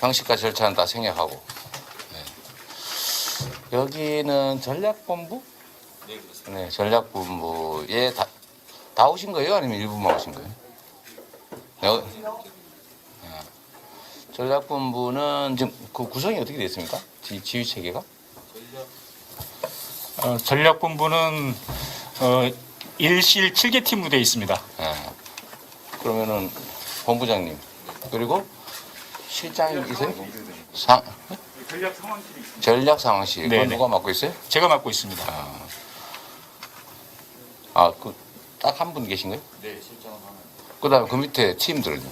형식과 절차는 다 생략하고. 네. 여기는 전략본부? 네, 전략본부에 다, 다 오신 거예요? 아니면 일부만 오신 거예요? 네, 어, 네. 전략본부는 지금 그 구성이 어떻게 되어 있습니까? 지, 지휘 체계가? 어, 전략본부는 어, 일실 7개 팀으로 되어 있습니다. 네. 그러면은 본부장님 그리고 실장이 계세요? 상, 전략 상황실이 전략 상황실 네네. 누가 맡고 있어요? 제가 맡고 있습니다. 아, 그딱 한 분 계신 거예요? 네, 실장은 하나. 그다음에 그 밑에 팀들은요?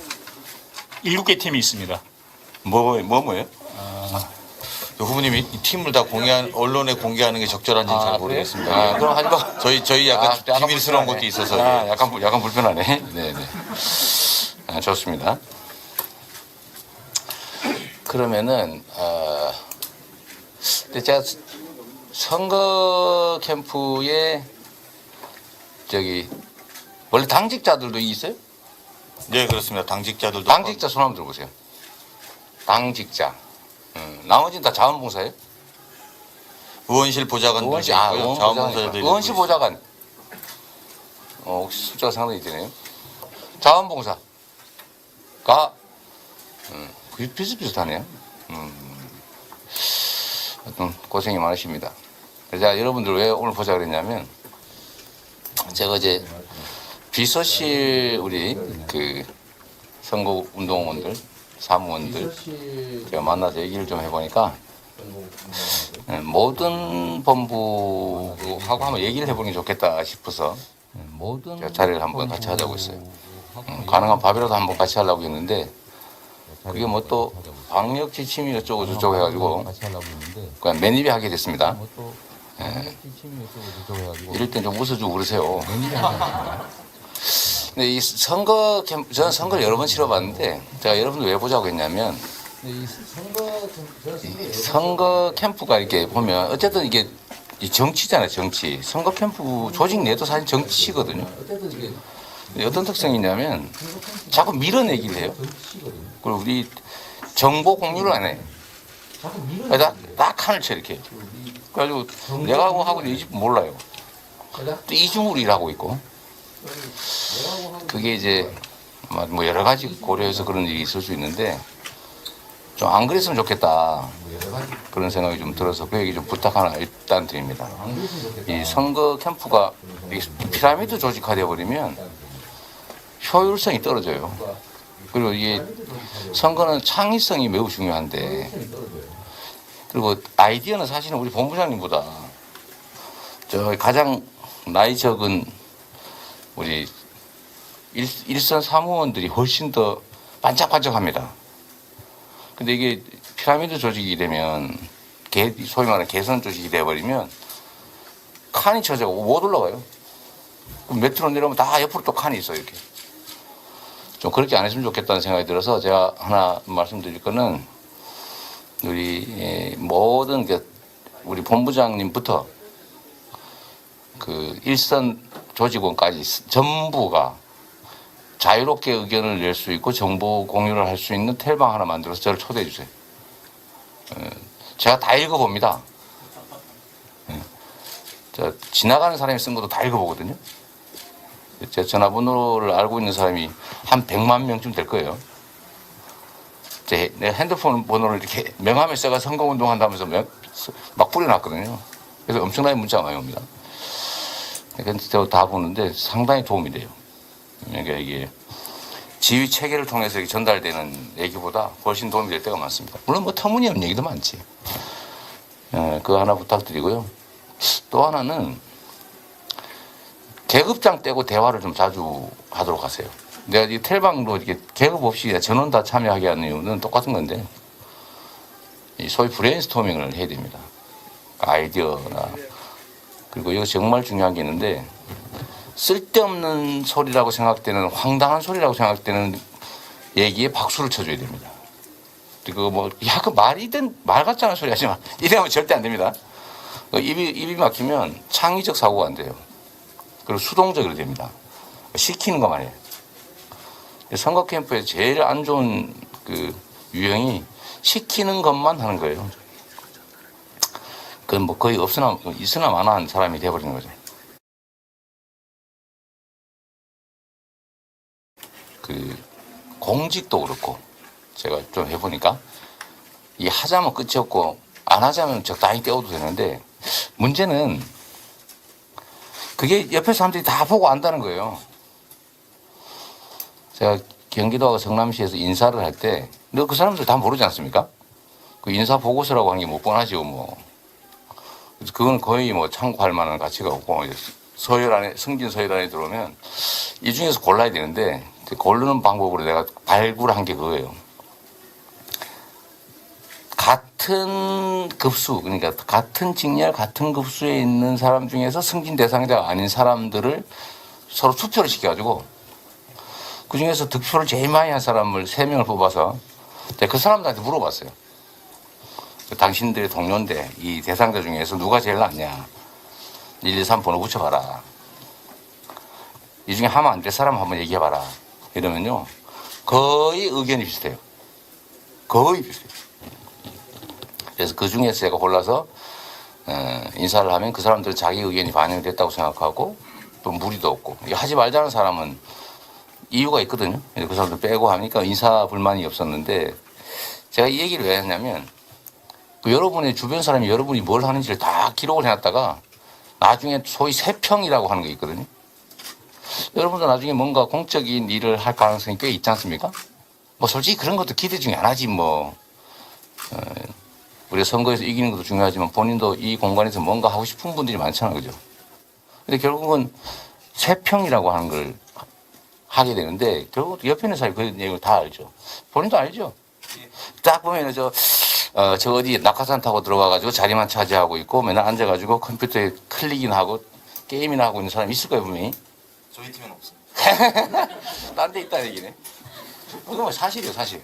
7개 팀이 있습니다. 뭐, 뭐 뭐예요? 후보님이 이 팀을 다 공개한 언론에 공개하는 게 적절한지 는 아, 잘 그래요? 모르겠습니다. 아, 그럼 하지 마. 저희 저희 약간 아, 비밀스러운. 것도 있어서 아, 예. 약간 불- 약간 불편하네. 네, 네. 아, 좋습니다. 그러면은 어, 근데 제가 선거 캠프에 저기 원래 당직자들도 있어요? 네 그렇습니다. 당직자들도 당직자 손 한번 들어보세요. 당직자. 음, 나머지는 다 자원봉사예요? 의원실 보좌관들도 의원실, 아, 보좌관. 의원실 보좌관. 어, 혹시 숫자가 상당히 되네요. 자원봉사가, 음, 비- 비슷비슷하네요. 음, 하여튼 고생이 많으십니다. 자, 여러분들 왜 오늘 보자 그랬냐면, 제가 이제 비서실 우리 그 선거 운동원들, 사무원들 제가 만나서 얘기를 좀 해보니까 네, 모든 본부하고 한번 얘기를 해보는 게 좋겠다 싶어서 모든 제가 자리를 한번 같이 하자고 했어요. 음, 가능한 밥이라도 한번 같이 하려고 했는데 그게 뭐 또 방역 지침이 어쩌고 저쩌고 해가지고 그냥 맨입에 하게 됐습니다. 예. 이럴 땐 좀 웃어주고 그러세요. 근데 이 선거 캠 저는 선거를 여러 번 치러봤는데 제가 여러분들 왜 보자고 했냐면 이 선거 캠프가 이렇게 보면 어쨌든 이게 이 정치잖아요 정치 선거 캠프 조직 내도 사실 정치거든요 근데 어떤 특성이 있냐면 자꾸 밀어내기를 해요. 그리고 우리 정보 공유를 안 해. 딱, 딱 칸을 쳐 이렇게. 그래가지고 내가 하고 하고 이 집 몰라요. 또 이중으로 일하고 있고. 그게 이제 뭐 여러 가지 고려해서 그런 일이 있을 수 있는데 좀 안 그랬으면 좋겠다. 그런 생각이 좀 들어서 그 얘기 좀 부탁 하나 일단 드립니다. 이 선거 캠프가 이 피라미드 조직화돼 버리면 효율성이 떨어져요. 그리고 이게 선거는 창의성이 매우 중요한데 그리고 아이디어는 사실은 우리 본부장님보다 저 가장 나이 적은 우리 일, 일선 사무원들이 훨씬 더 반짝반짝합니다. 근데 이게 피라미드 조직이 되면 개, 소위 말하는 개선 조직이 돼버리면 칸이 쳐져고 못 올라가요. 그럼 밑으로 내려오면 다 옆으로 또 칸이 있어요 이렇게. 좀 그렇게 안 했으면 좋겠다는 생각이 들어서 제가 하나 말씀드릴 거는 우리 예, 모든 그 우리 본부장님부터 그 일선 조직원까지 전부가 자유롭게 의견을 낼 수 있고 정보 공유를 할 수 있는 텔방 하나 만들어서 저를 초대해 주세요. 어, 제가 다 읽어봅니다. 예. 저 지나가는 사람이 쓴 것도 다 읽어보거든요. 제 전화번호를 알고 있는 사람이 한 100만 명쯤 될 거예요. 제 내 핸드폰 번호를 이렇게 명함에 써가 선거운동 한다면서 명- 막 뿌려놨거든요. 그래서 엄청나게 문자가 많이 옵니다. 그래서 다 보는데 상당히 도움이 돼요. 그러니까 이게 지휘 체계를 통해서 전달되는 얘기보다 훨씬 도움이 될 때가 많습니다. 물론 뭐 터무니없는 얘기도 많지. 예, 그거 하나 부탁드리고요. 또 하나는 계급장 떼고 대화를 좀 자주 하도록 하세요. 내가 이 텔방도 이렇게 계급 없이 전원 다 참여하게 하는 이유는 똑같은 건데 이 소위 브레인스토밍을 해야 됩니다. 아이디어나 그리고 이거 정말 중요한 게 있는데 쓸데없는 소리라고 생각되는 황당한 소리라고 생각되는 얘기에 박수를 쳐줘야 됩니다. 그거 뭐, 야, 그 말이든 말 같지 않은 소리 하지 마. 이래하면 절대 안 됩니다. 그 입이, 입이 막히면 창의적 사고가 안 돼요. 그리고 수동적으로 됩니다. 시키는 거 말이에요. 선거 캠프에 제일 안 좋은 그 유형이 시키는 것만 하는 거예요. 그건 뭐 거의 없으나, 있으나 마나한 사람이 돼버리는 거죠. 그 공직도 그렇고 제가 좀 해보니까 이 하자면 끝이 없고 안 하자면 적당히 때워도 되는데 문제는 그게 옆에 사람들이 다 보고 안다는 거예요. 제가 경기도하고 성남시에서 인사를 할 때 너 그 사람들 다 모르지 않습니까? 그 인사 보고서라고 하는 게 못 뻔하죠 뭐. 그건 거의 뭐 참고할 만한 가치가 없고 서열 안에 승진 서열 안에 들어오면 이 중에서 골라야 되는데 그 고르는 방법으로 내가 발굴한 게 그거예요. 같은 급수 그러니까 같은 직렬 같은 급수에 있는 사람 중에서 승진 대상자가 아닌 사람들을 서로 투표를 시켜가지고 그 중에서 득표를 제일 많이 한 사람을 세 명을 뽑아서 그 사람들한테 물어봤어요. 그 당신들의 동료인데 이 대상자 중에서 누가 제일 낫냐? 1, 2, 3 번호 붙여봐라. 이 중에 하면 안 될 사람 한번 얘기해봐라. 이러면요. 거의 의견이 비슷해요. 거의 비슷해요. 그래서 그 중에서 제가 골라서 어, 인사를 하면 그 사람들은 자기 의견이 반영됐다고 생각하고 또 무리도 없고 하지 말자는 사람은 이유가 있거든요. 그 사람들 빼고 하니까 인사 불만이 없었는데 제가 이 얘기를 왜 했냐면 그 여러분의 주변 사람이 여러분이 뭘 하는지를 다 기록을 해놨다가 나중에 소위 세평이라고 하는 게 있거든요. 여러분도 나중에 뭔가 공적인 일을 할 가능성이 꽤 있지 않습니까? 뭐 솔직히 그런 것도 기대 중에 안 하지 뭐. 어, 우리가 선거에서 이기는 것도 중요하지만 본인도 이 공간에서 뭔가 하고 싶은 분들이 많잖아, 그죠? 근데 결국은 세평이라고 하는 걸 하게 되는데 결국 옆에 있는 사람이 그 내용을 다 알죠. 본인도 알죠. 딱 보면 저, 어, 저 어디 낙하산 타고 들어가가지고 자리만 차지하고 있고 맨날 앉아가지고 컴퓨터에 클릭이나 하고 게임이나 하고 있는 사람이 있을 거예요, 분명히. 저희 팀은 없어요. 딴 데 있다는 얘기네. 그건 사실이에요, 사실.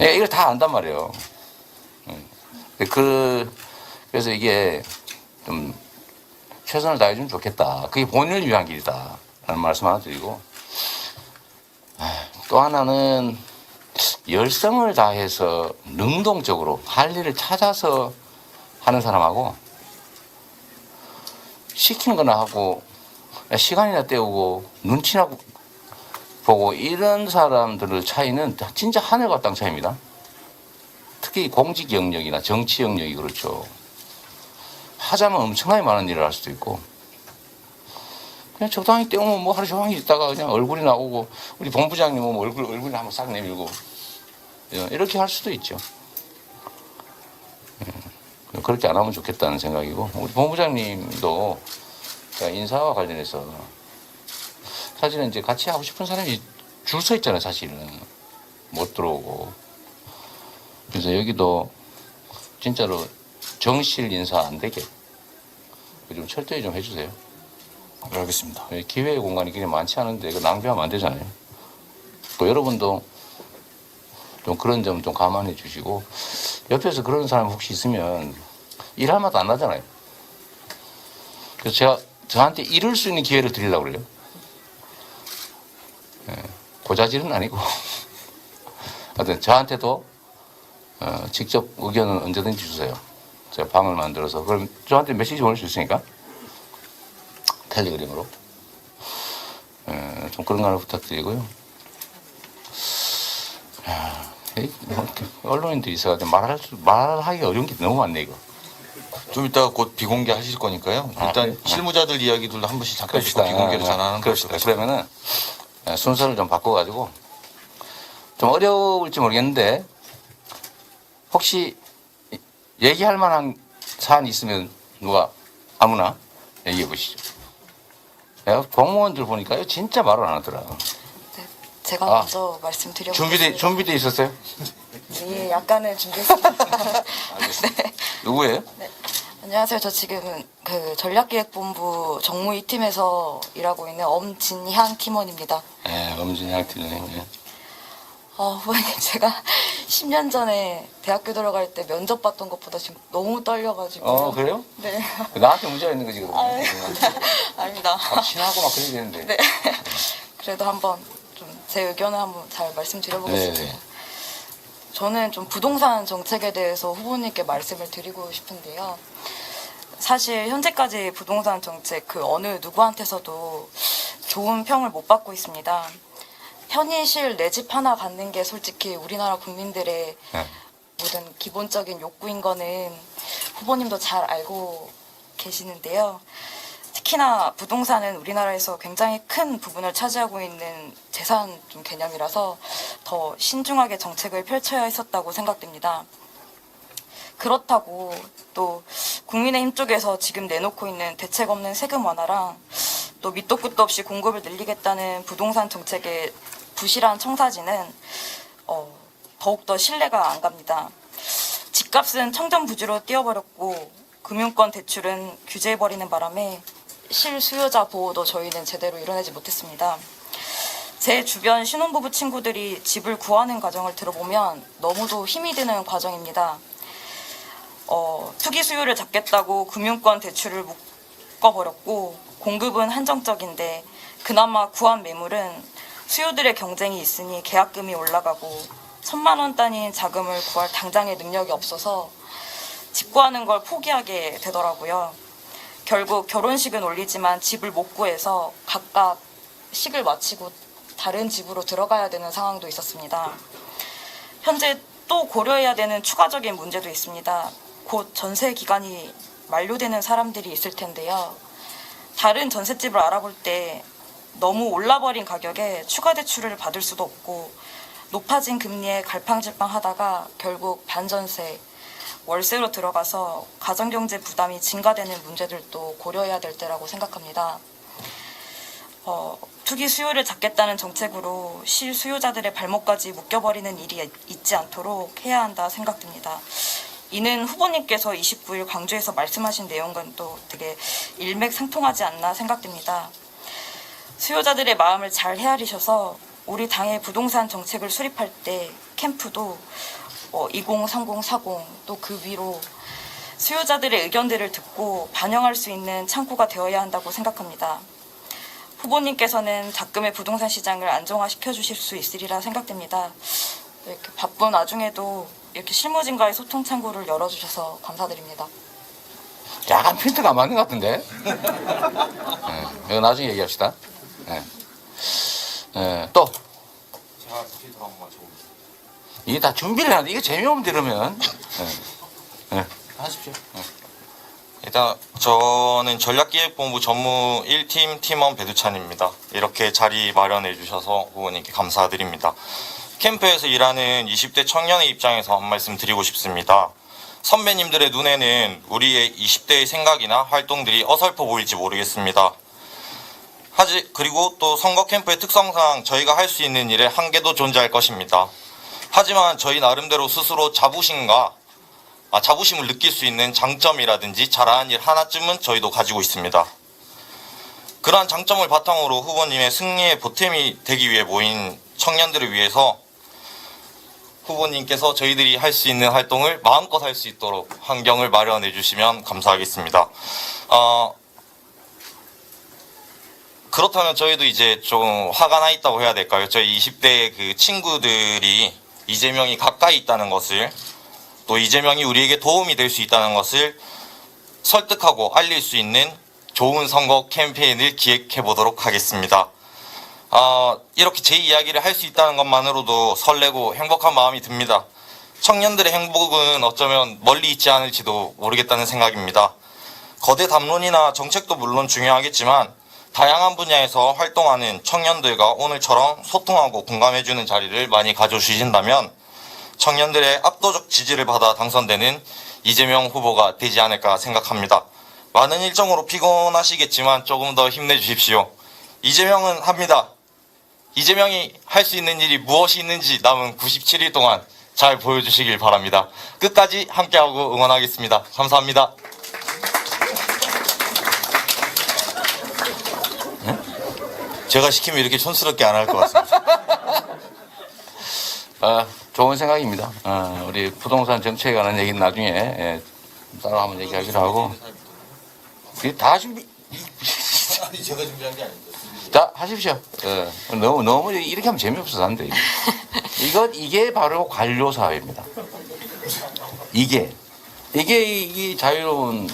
예, 이걸 다 안단 말이에요. 음. 그, 그래서 이게 좀 최선을 다해주면 좋겠다. 그게 본인을 위한 길이다. 라는 말씀 하나 드리고. 아, 또 하나는 열성을 다해서 능동적으로 할 일을 찾아서 하는 사람하고 시키는 거나 하고 시간이나 때우고 눈치나 보고 이런 사람들의 차이는 진짜 하늘과 땅 차이입니다. 특히 공직 영역이나 정치 영역이 그렇죠. 하자면 엄청나게 많은 일을 할 수도 있고 그냥 적당히 때우면 뭐 하루 종일 있다가 그냥 얼굴이 나오고 우리 본부장님은 뭐 얼굴 얼굴 한번 싹 내밀고 예, 이렇게 할 수도 있죠. 예, 그렇게 안 하면 좋겠다는 생각이고 우리 본부장님도 인사와 관련해서 사실은 이제 같이 하고 싶은 사람이 줄 서 있잖아요, 사실은. 못 들어오고. 그래서 여기도 진짜로 정실 인사 안 되게 좀 철저히 좀 해주세요. 네, 알겠습니다. 예, 기회의 공간이 그렇게 많지 않은데 이거 낭비하면 안 되잖아요. 또 여러분도 좀 그런 점 좀 감안해 주시고 옆에서 그런 사람 혹시 있으면 일할 맛도 안 나잖아요. 그래서 제가 저한테 이룰 수 있는 기회를 드리려고 그래요. 예, 고자질은 아니고 하여튼 저한테도 어, 직접 의견은 언제든지 주세요. 제가 방을 만들어서 그럼 저한테 메시지 보낼 수 있으니까 텔레그램으로 예, 좀 그런 거 하나 부탁드리고요. 뭐, 언론인들이 있어가지고 말할 수, 말하기 어려운 게 너무 많네 이거. 좀 이따가 곧 비공개 하실 거니까요. 아, 일단 그래요? 실무자들 이야기들도 한 번씩 잠깐 그럽시다. 비공개로 아, 전하는 그럽시다. 것으로 그러면은 예, 순서를 좀 바꿔가지고 좀 어려울지 모르겠는데 혹시 얘기할 만한 사안이 있으면 누가 아무나 얘기해 보시죠. 내가 공무원들 보니까요 진짜 말을 안 하더라. 제가 아. 먼저 말씀드려보겠습니다. 준비돼 준비돼 있었어요? 예, 약간은 준비했습니다. 네. 누구예요? 안녕하세요. 저 지금 그 전략기획본부 정무 2팀에서 일하고 있는 엄진향 팀원입니다. 예, 엄진양 팀장님. 예. 어, 제가 10년 전에 대학교 들어갈 때 면접 봤던 것보다 지금 너무 떨려가지고. 어 그래요? 네. 나한테 문제가 있는 거지 그럼. 아유, 아닙니다. 막 친하고 막 그래야 되는데. 네. 그래도 한번 좀 제 의견을 한번 잘 말씀드려보겠습니다. 네, 네. 저는 좀 부동산 정책에 대해서 후보님께 말씀을 드리고 싶은데요. 사실 현재까지 부동산 정책 그 어느 누구한테서도 좋은 평을 못 받고 있습니다. 편의실 내 집 하나 갖는 게 솔직히 우리나라 국민들의 네. 모든 기본적인 욕구인 거는 후보님도 잘 알고 계시는데요. 특히나 부동산은 우리나라에서 굉장히 큰 부분을 차지하고 있는 재산 좀 개념이라서 더 신중하게 정책을 펼쳐야 했었다고 생각됩니다. 그렇다고 또 국민의힘 쪽에서 지금 내놓고 있는 대책 없는 세금 완화랑 또 밑도 끝도 없이 공급을 늘리겠다는 부동산 정책의 부실한 청사진은 어, 더욱더 신뢰가 안 갑니다. 집값은 청정 부지로 뛰어버렸고 금융권 대출은 규제해버리는 바람에 실수요자 보호도 저희는 제대로 이뤄내지 못했습니다. 제 주변 신혼부부 친구들이 집을 구하는 과정을 들어보면 너무도 힘이 드는 과정입니다. 어, 투기 수요를 잡겠다고 금융권 대출을 묶어버렸고 공급은 한정적인데 그나마 구한 매물은 수요들의 경쟁이 있으니 계약금이 올라가고 천만 원 단위인 자금을 구할 당장의 능력이 없어서 집 구하는 걸 포기하게 되더라고요. 결국 결혼식은 올리지만 집을 못 구해서 각각 식을 마치고 다른 집으로 들어가야 되는 상황도 있었습니다. 현재 또 고려해야 되는 추가적인 문제도 있습니다. 곧 전세 기간이 만료되는 사람들이 있을 텐데요. 다른 전셋집을 알아볼 때 너무 올라버린 가격에 추가 대출을 받을 수도 없고 높아진 금리에 갈팡질팡 하다가 결국 반전세, 월세로 들어가서 가정경제 부담이 증가되는 문제들도 고려해야 될 때라고 생각합니다. 어, 투기 수요를 잡겠다는 정책으로 실수요자들의 발목까지 묶여버리는 일이 있지 않도록 해야 한다 생각됩니다. 이는 후보님께서 29일 광주에서 말씀하신 내용과는 또 되게 일맥상통하지 않나 생각됩니다. 수요자들의 마음을 잘 헤아리셔서 우리 당의 부동산 정책을 수립할 때 캠프도 어, 20, 30, 40, 또 그 위로 수요자들의 의견들을 듣고 반영할 수 있는 창구가 되어야 한다고 생각합니다. 후보님께서는 작금의 부동산 시장을 안정화시켜 주실 수 있으리라 생각됩니다. 이렇게 바쁜 와중에도 이렇게 실무진과의 소통 창구를 열어주셔서 감사드립니다. 약간 핀트가 안 맞는 것 같은데. 네, 이거 나중에 얘기합시다. 네. 네, 또 제가 스피드 한번 맞춰보겠습니다. 이게 다 준비를 하는데 이게 재미없는 들으면 네. 네. 하십시오. 네. 일단 저는 전략기획본부 전무 1팀 팀원 배두찬입니다. 이렇게 자리 마련해 주셔서 후보님께 감사드립니다. 캠프에서 일하는 20대 청년의 입장에서 한 말씀 드리고 싶습니다. 선배님들의 눈에는 우리의 20대의 생각이나 활동들이 어설퍼 보일지 모르겠습니다. 하지 그리고 또 선거 캠프의 특성상 저희가 할 수 있는 일에 한계도 존재할 것입니다. 하지만 저희 나름대로 스스로 자부심과 아, 자부심을 느낄 수 있는 장점이라든지 잘하는 일 하나쯤은 저희도 가지고 있습니다. 그러한 장점을 바탕으로 후보님의 승리의 보탬이 되기 위해 모인 청년들을 위해서 후보님께서 저희들이 할 수 있는 활동을 마음껏 할 수 있도록 환경을 마련해 주시면 감사하겠습니다. 어, 그렇다면 저희도 이제 좀 화가 나 있다고 해야 될까요? 저희 20대 그 친구들이 이재명이 가까이 있다는 것을 또 이재명이 우리에게 도움이 될 수 있다는 것을 설득하고 알릴 수 있는 좋은 선거 캠페인을 기획해 보도록 하겠습니다. 아, 이렇게 제 이야기를 할 수 있다는 것만으로도 설레고 행복한 마음이 듭니다. 청년들의 행복은 어쩌면 멀리 있지 않을지도 모르겠다는 생각입니다. 거대 담론이나 정책도 물론 중요하겠지만 다양한 분야에서 활동하는 청년들과 오늘처럼 소통하고 공감해주는 자리를 많이 가져주신다면 청년들의 압도적 지지를 받아 당선되는 이재명 후보가 되지 않을까 생각합니다. 많은 일정으로 피곤하시겠지만 조금 더 힘내주십시오. 이재명은 합니다. 이재명이 할 수 있는 일이 무엇이 있는지 남은 97일 동안 잘 보여주시길 바랍니다. 끝까지 함께하고 응원하겠습니다. 감사합니다. 제가 시키면 이렇게 촌스럽게 안 할 것 같습니다. 어, 좋은 생각입니다. 어, 우리 부동산 정책에 관한 얘기는 나중에 예, 따로 한번 얘기하기로 하고 이게 다 준비 아니 제가 준비한 게 아닙니다. 자 하십시오. 어, 너무 너무 이렇게 하면 재미없어서 안 돼. 이거 이게 바로 관료 사회입니다. 이게 이게 이, 이 자유로운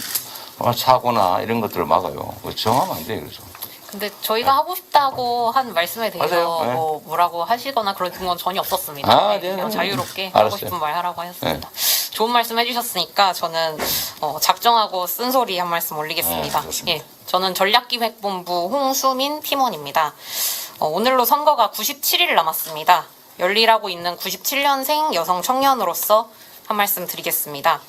어, 사고나 이런 것들을 막아요. 정하면 안 돼요. 그래서 근데 저희가 하고 싶다고 한 말씀에 대해서. 네. 뭐 뭐라고 하시거나 그런 건 전혀 없었습니다. 아, 네, 네, 그냥 네. 자유롭게 하고 알았어요. 네. 싶은 말 하라고 하셨습니다. 좋은 말씀 해주셨으니까 저는 어, 작정하고 쓴소리 한 말씀 올리겠습니다. 네, 좋습니다. 예, 저는 전략기획본부 홍수민 팀원입니다. 어, 오늘로 선거가 97일 남았습니다. 열일하고 있는 97년생 여성 청년으로서 한 말씀 드리겠습니다.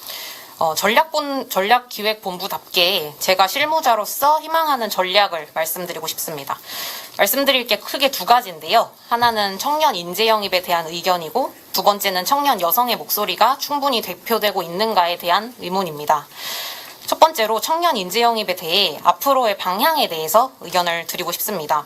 어, 전략본, 전략기획본부답게 제가 실무자로서 희망하는 전략을 말씀드리고 싶습니다. 말씀드릴 게 크게 두 가지인데요. 하나는 청년 인재 영입에 대한 의견이고 두 번째는 청년 여성의 목소리가 충분히 대표되고 있는가에 대한 의문입니다. 첫 번째로 청년 인재 영입에 대해 앞으로의 방향에 대해서 의견을 드리고 싶습니다.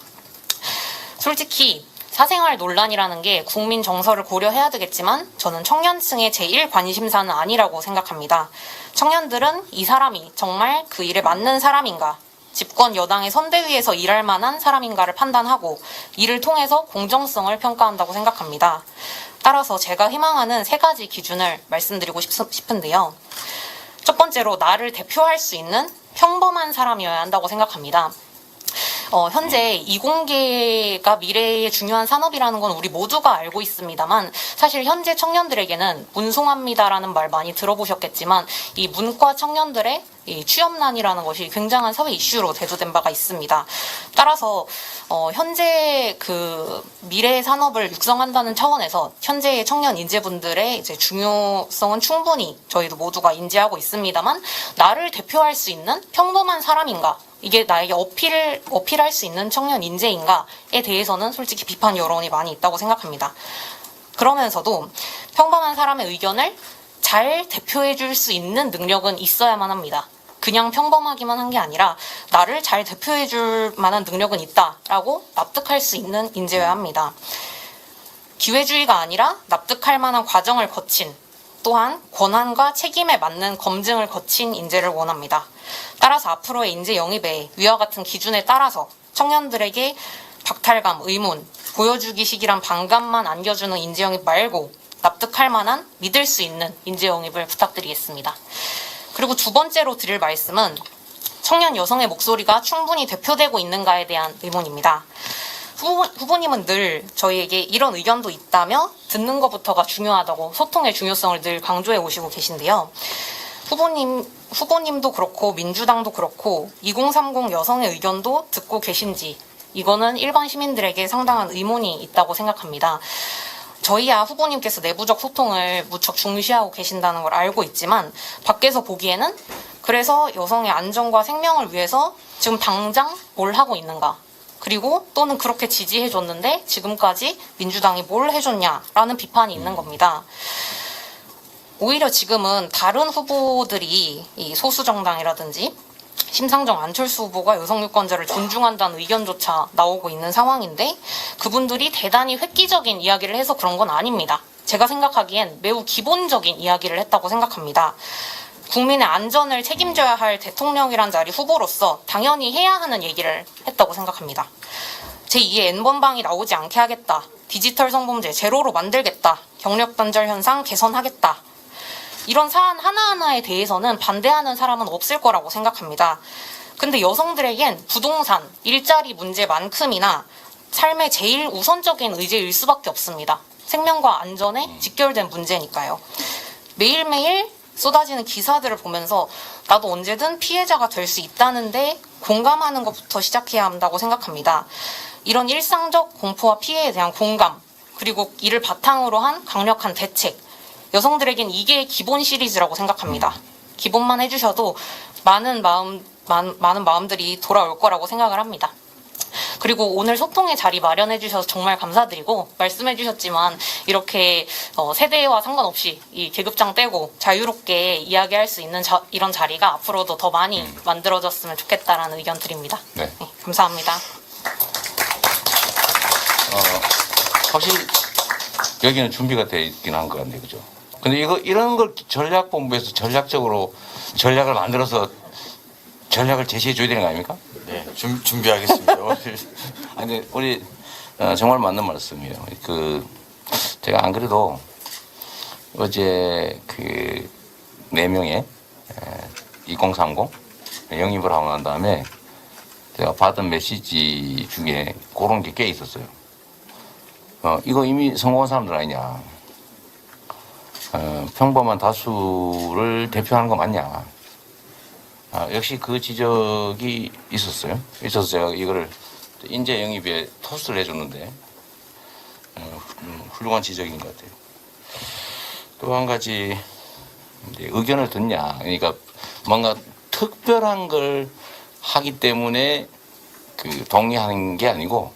솔직히 사생활 논란이라는 게 국민 정서를 고려해야 되겠지만 저는 청년층의 제1 관심사는 아니라고 생각합니다. 청년들은 이 사람이 정말 그 일에 맞는 사람인가, 집권 여당의 선대위에서 일할 만한 사람인가를 판단하고 이를 통해서 공정성을 평가한다고 생각합니다. 따라서 제가 희망하는 세 가지 기준을 말씀드리고 싶- 싶은데요. 첫 번째로 나를 대표할 수 있는 평범한 사람이어야 한다고 생각합니다. 어, 현재 이공계가 미래의 중요한 산업이라는 건 우리 모두가 알고 있습니다만 사실 현재 청년들에게는 문송합니다라는 말 많이 들어보셨겠지만 이 문과 청년들의 이 취업난이라는 것이 굉장한 사회 이슈로 대두된 바가 있습니다. 따라서 어, 현재 그 미래의 산업을 육성한다는 차원에서 현재의 청년 인재분들의 이제 중요성은 충분히 저희도 모두가 인지하고 있습니다만 나를 대표할 수 있는 평범한 사람인가 이게 나에게 어필, 어필할 수 있는 청년 인재인가에 대해서는 솔직히 비판 여론이 많이 있다고 생각합니다. 그러면서도 평범한 사람의 의견을 잘 대표해 줄 수 있는 능력은 있어야만 합니다. 그냥 평범하기만 한 게 아니라 나를 잘 대표해 줄 만한 능력은 있다라고 납득할 수 있는 인재여야 합니다. 기회주의가 아니라 납득할 만한 과정을 거친 또한 권한과 책임에 맞는 검증을 거친 인재를 원합니다. 따라서 앞으로의 인재 영입에 위와 같은 기준에 따라서 청년들에게 박탈감, 의문, 보여주기식이란 반감만 안겨주는 인재 영입 말고 납득할 만한 믿을 수 있는 인재 영입을 부탁드리겠습니다. 그리고 두 번째로 드릴 말씀은 청년 여성의 목소리가 충분히 대표되고 있는가에 대한 의문입니다. 후보, 후보님은 늘 저희에게 이런 의견도 있다며 듣는 것부터가 중요하다고 소통의 중요성을 늘 강조해 오시고 계신데요. 후보님, 후보님도 그렇고 민주당도 그렇고 2030 여성의 의견도 듣고 계신지 이거는 일반 시민들에게 상당한 의문이 있다고 생각합니다. 저희야 후보님께서 내부적 소통을 무척 중시하고 계신다는 걸 알고 있지만 밖에서 보기에는 그래서 여성의 안전과 생명을 위해서 지금 당장 뭘 하고 있는가 그리고 또는 그렇게 지지해 줬는데 지금까지 민주당이 뭘 해줬냐라는 비판이 있는 겁니다. 오히려 지금은 다른 후보들이 이 소수 정당이라든지 심상정 안철수 후보가 여성 유권자를 존중한다는 의견조차 나오고 있는 상황인데 그분들이 대단히 획기적인 이야기를 해서 그런 건 아닙니다. 제가 생각하기엔 매우 기본적인 이야기를 했다고 생각합니다. 국민의 안전을 책임져야 할 대통령이란 자리 후보로서 당연히 해야 하는 얘기를 했다고 생각합니다. 제2의 N번방이 나오지 않게 하겠다. 디지털 성범죄 제로로 만들겠다. 경력 단절 현상 개선하겠다. 이런 사안 하나하나에 대해서는 반대하는 사람은 없을 거라고 생각합니다. 근데 여성들에겐 부동산, 일자리 문제만큼이나 삶의 제일 우선적인 의제일 수밖에 없습니다. 생명과 안전에 직결된 문제니까요. 매일매일 쏟아지는 기사들을 보면서 나도 언제든 피해자가 될 수 있다는데 공감하는 것부터 시작해야 한다고 생각합니다. 이런 일상적 공포와 피해에 대한 공감, 그리고 이를 바탕으로 한 강력한 대책. 여성들에겐 이게 기본 시리즈라고 생각합니다. 기본만 해주셔도 많은 마음, 많, 많은 마음들이 돌아올 거라고 생각을 합니다. 그리고 오늘 소통의 자리 마련해 주셔서 정말 감사드리고 말씀해 주셨지만 이렇게 어, 세대와 상관없이 이 계급장 떼고 자유롭게 이야기할 수 있는 자- 이런 자리가 앞으로도 더 많이 만들어졌으면 좋겠다라는 의견 드립니다. 네. 감사합니다. 확실히 여기는 준비가 돼 있긴 한 것 같네요. 그죠? 근데 이거, 이런 걸 전략본부에서 전략적으로 전략을 만들어서 전략을 제시해 줘야 되는 거 아닙니까? 네, 준, 준비하겠습니다. 아니, 우리 어, 정말 맞는 말씀이에요. 그 제가 안 그래도 어제 그 네 명의 2030 영입을 하고 난 다음에 제가 받은 메시지 중에 그런 게 꽤 있었어요. 어, 이거 이미 성공한 사람들 아니냐. 어, 평범한 다수를 대표하는 거 맞냐. 아, 역시 그 지적이 있었어요. 있어서 제가 이거를 인재 영입에 토스를 해줬는데 어, 음, 훌륭한 지적인 것 같아요. 또 한 가지 의견을 듣냐. 그러니까 뭔가 특별한 걸 하기 때문에 그 동의하는 게 아니고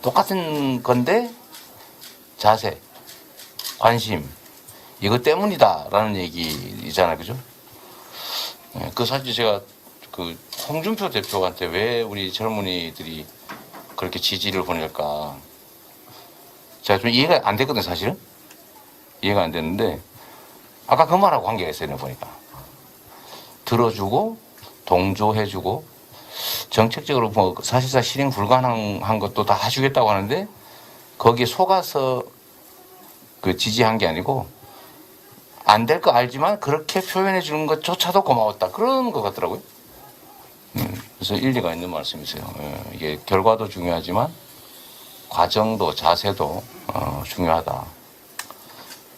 똑같은 건데 자세, 관심 이것 때문이다라는 얘기잖아요, 그죠? 예, 그 사실 제가 그 홍준표 대표한테 왜 우리 젊은이들이 그렇게 지지를 보낼까? 제가 좀 이해가 안 됐거든요, 사실은. 이해가 안 됐는데 아까 그 말하고 관계가 있어요, 내가 보니까. 들어주고 동조해주고 정책적으로 뭐 사실상 실행 불가능한 것도 다 해주겠다고 하는데 거기에 속아서 그 지지한 게 아니고 안 될 거 알지만 그렇게 표현해 주는 것조차도 고마웠다 그런 것 같더라고요. 음, 그래서 일리가 있는 말씀이세요. 예, 이게 결과도 중요하지만 과정도 자세도 어, 중요하다.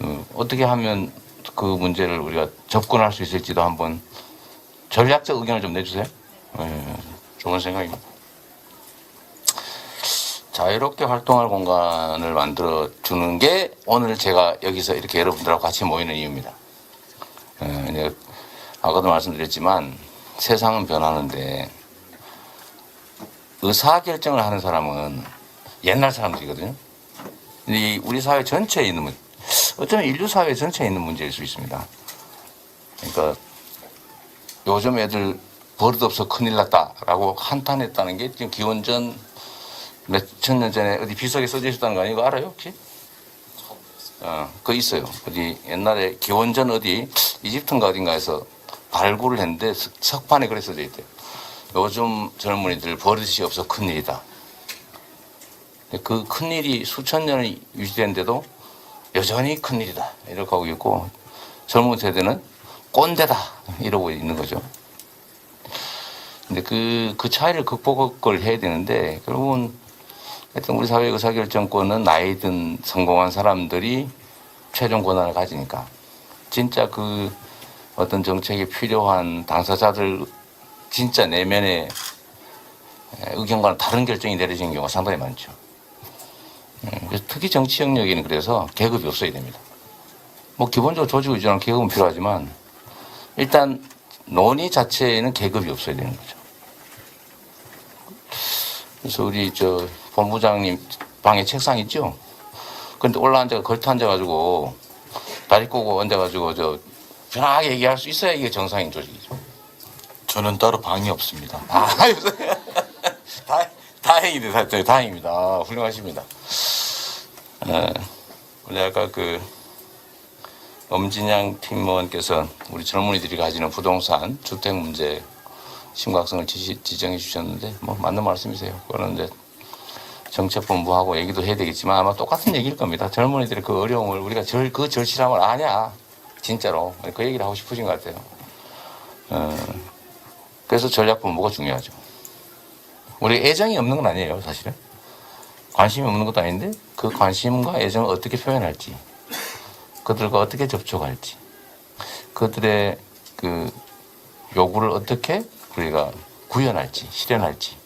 음, 어떻게 하면 그 문제를 우리가 접근할 수 있을지도 한번 전략적 의견을 좀 내주세요. 예, 좋은 생각입니다. 자유롭게 활동할 공간을 만들어 주는 게 오늘 제가 여기서 이렇게 여러분들하고 같이 모이는 이유입니다. 예, 아까도 말씀드렸지만 세상은 변하는데 의사 결정을 하는 사람은 옛날 사람들이거든요. 이 우리 사회 전체에 있는 문, 어쩌면 인류 사회 전체에 있는 문제일 수 있습니다. 그러니까 요즘 애들 버릇없어 큰일 났다라고 한탄했다는 게 지금 기원전 몇천 년 전에 어디 비석에 써져 있었다는 거? 이거 알아요 혹시? 어, 그거 있어요. 어디 옛날에 기원전 어디 이집트인가 어딘가에서 발굴을 했는데 석- 석판에 그래 써져 있대요. 요즘 젊은이들 버릇이 없어 큰일이다. 그 큰일이 수천 년이 유지되는데도 여전히 큰일이다. 이렇게 하고 있고 젊은 세대는 꼰대다. 이러고 있는 거죠. 근데 그, 그 차이를 극복을 해야 되는데 결국은 하여튼 우리 사회 의사결정권은 나이 든 성공한 사람들이 최종 권한을 가지니까 진짜 그 어떤 정책이 필요한 당사자들 진짜 내면의 의견과는 다른 결정이 내려지는 경우가 상당히 많죠. 음, 특히 정치 영역에는 그래서 계급이 없어야 됩니다. 뭐 기본적으로 조직 의존한 계급은 필요하지만 일단 논의 자체에는 계급이 없어야 되는 거죠. 그래서 우리 저 본부장님 방에 책상 있죠? 근데 올라앉아 걸터 앉아가지고 다리 꼬고 앉아가지고 저 편하게 얘기할 수 있어야 이게 정상인 조직이죠. 저는 따로 방이 없습니다. 아, 다, 다행이네, 다, 다행입니다. 아, 훌륭하십니다. 에, 우리 아까 그 엄진양 팀원께서 우리 젊은이들이 가지는 부동산 주택 문제 심각성을 지시, 지정해 주셨는데 뭐 맞는 말씀이세요. 그런데 정책본부하고 얘기도 해야 되겠지만 아마 똑같은 얘기일 겁니다. 젊은이들의 그 어려움을 우리가 절, 그 절실함을 아냐 진짜로 그 얘기를 하고 싶으신 것 같아요. 어, 그래서 전략본부가 중요하죠. 우리 애정이 없는 건 아니에요, 사실은. 관심이 없는 것도 아닌데 그 관심과 애정을 어떻게 표현할지, 그들과 어떻게 접촉할지, 그들의 그 요구를 어떻게 우리가 구현할지 실현할지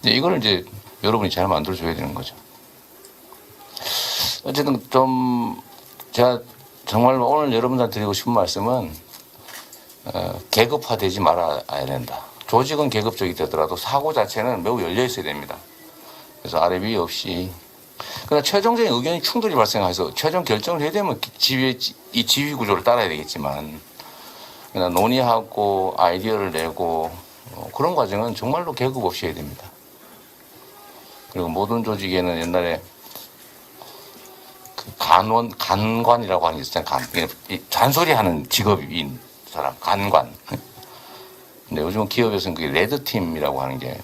이제 이거를 이제 여러분이 잘 만들어 줘야 되는 거죠. 어쨌든 좀 제가 정말 오늘 여러분들한테 드리고 싶은 말씀은 어, 계급화되지 말아야 된다. 조직은 계급적이 되더라도 사고 자체는 매우 열려 있어야 됩니다. 그래서 아래 위 없이 그러나 최종적인 의견이 충돌이 발생해서 최종 결정을 해야 되면 지휘 이 지휘 구조를 따라야 되겠지만 논의하고 아이디어를 내고 어, 그런 과정은 정말로 계급 없이 해야 됩니다. 그리고 모든 조직에는 옛날에 그 간원 간관이라고 하는 게 있었잖아요. 간 이게 이 잔소리 하는 직업인 사람 간관. 근데 요즘은 기업에서는 그게 레드팀이라고 하는 게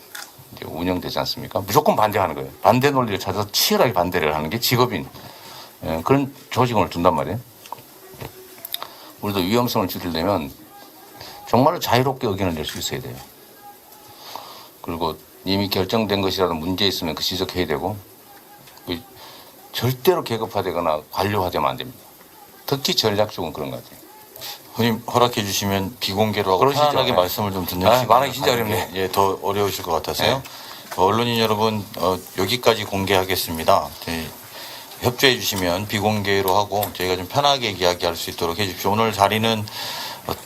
운영되지 않습니까? 무조건 반대하는 거예요. 반대 논리를 찾아서 치열하게 반대를 하는 게 직업인 예, 그런 조직원을 둔단 말이에요. 우리도 위험성을 줄이려면 정말로 자유롭게 의견을 낼 수 있어야 돼요. 그리고 이미 결정된 것이라도 문제 있으면 그 지적해야 되고 그 절대로 계급화되거나 관료화되면 안 됩니다. 특히 전략 쪽은 그런 것 같아요. 후님 허락해 주시면 비공개로 하고. 편안하게 네. 말씀을 좀 듣는 아, 말하기 진짜 어렵네. 예, 더 어려우실 것 같아서요. 어, 언론인 여러분 어, 여기까지 공개하겠습니다. 네, 협조해 주시면 비공개로 하고 저희가 좀 편하게 이야기할 수 있도록 해 주십시오. 오늘 자리는 어,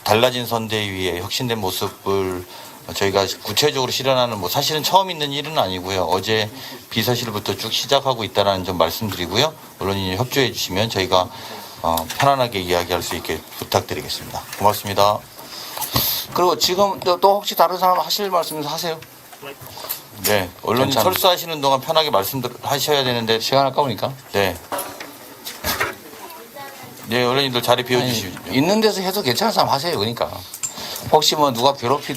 달라진 선대위의 혁신된 모습을 저희가 구체적으로 실현하는 뭐 사실은 처음 있는 일은 아니고요. 어제 비서실부터 쭉 시작하고 있다라는 점 말씀드리고요. 언론인이 협조해 주시면 저희가 어, 편안하게 이야기할 수 있게 부탁드리겠습니다. 고맙습니다. 그리고 지금 또, 또 혹시 다른 사람 하실 말씀 하세요. 네, 언론인 괜찮- 철수하시는 동안 편하게 말씀하셔야 되는데 시간 아까우니까. 네. 네, 언론인들 자리 비워주시죠. 있는 데서 해도 괜찮은 사람 하세요. 그러니까. 혹시 뭐 누가 괴롭히든